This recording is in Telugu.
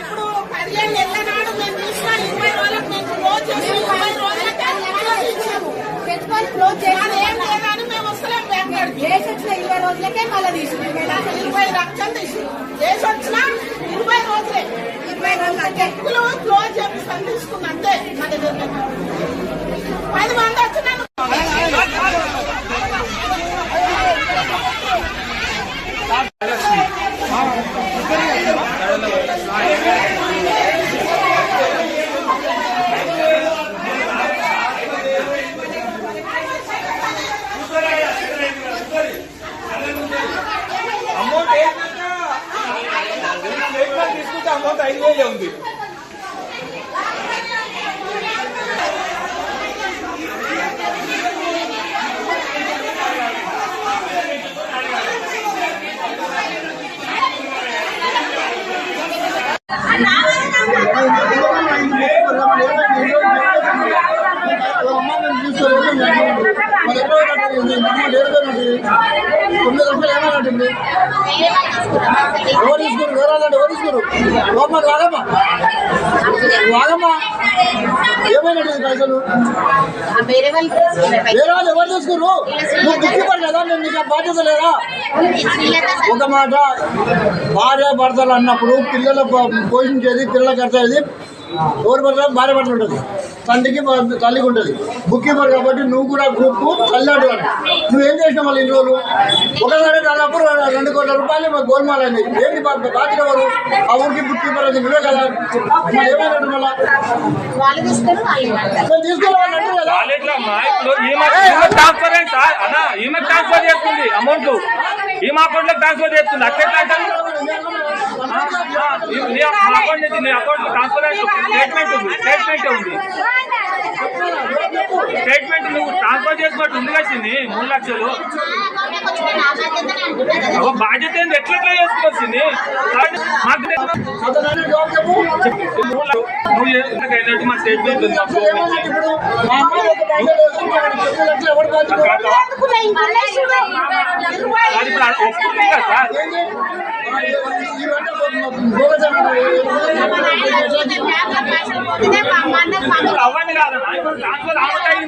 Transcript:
ఇప్పుడు పదిహేను నెలల నాడు మేము ఇరవై రోజులకు మేము క్లోజ్ చేసి ఇరవై రోజులకే క్లోజ్ ఇచ్చాము. పెట్టుకొని క్లోజ్ ఏం లేదని మేము వస్తలేం బ్యాంక్ వచ్చిన ఇరవై రోజులకే. మళ్ళీ తీసుకున్నాం ఇరవై లక్షలు తీసి ఇరవై రోజులే ఇరవై రోజులకే. తీసుకున్నా అంతే మా దగ్గర పది మంది వచ్చినాను అమౌంట్ తీసుకుంటే అమౌంట్ ఐదు వేలే ఉంది. తొమ్మిది ఏమైనా ఏమైనట్టుంది ఎవరు తీసుకురు? వేరే ఎవరు తీసుకురు? లోపల వాగమ్మా వాగమ్మా ఏమైనట్టుంది పైసలు? వేరే వాళ్ళు ఎవరు తీసుకురు? నువ్వు కదా నేను నీకు బాధ్యత లేదా? ఒక మాట. భార్య భర్తలు అన్నప్పుడు పిల్లల పోషించేది పిల్లల కర్తది ఎవరు పడతారు భార్య భర్తలు ఉంటుంది తండ్రికి తల్లికి ఉంటుంది. బుక్ కీపర్ కాబట్టి నువ్వు కూడా గ్రూప్ తల్లాడు అని. నువ్వేం చేసినావు మళ్ళీ ఇన్ని రోజులు? ఒకసారి దాదాపు రెండు కోట్ల రూపాయలు మా గోల్మాల్ అయింది. ఏంటి బాధ్యత ఎవరు? ఆ ఊరికి బుక్ కీపర్ అది నువ్వే కదా. ఏమైనట్టు మళ్ళా? వాళ్ళు వాళ్ళు ఈమె ట్రాన్స్ఫర్ చేస్తుంది అమౌంట్ ఈమె అకౌంట్లో ట్రాన్స్ఫర్ చేస్తుంది. అక్కడ నీ అకౌంట్ నుంచి నీ అకౌంట్లో ట్రాన్స్ఫర్ అయింది. స్టేట్మెంట్ ఉంది. స్టేట్మెంట్ ఉంది. స్టేట్మెంట్ నువ్వు ట్రాన్స్ఫర్ చేసినట్టు ఉంది వచ్చింది మూడు లక్షలు. బాధ్యత ఏంది? ఎట్లా చేసుకొచ్చింది నువ్వు అయినట్టు మా స్టేట్మెంట్ ఉంది. ఇప్పుడు? ఒప్పుకుంది కదా సార్ ఏంటి? ఇవంటే బోగస్ అన్నమాట. ఇప్పుడు అవ్వండి కాదన్నా ఇప్పుడు ట్రాన్స్ఫర్ ఆమెట్ అయింది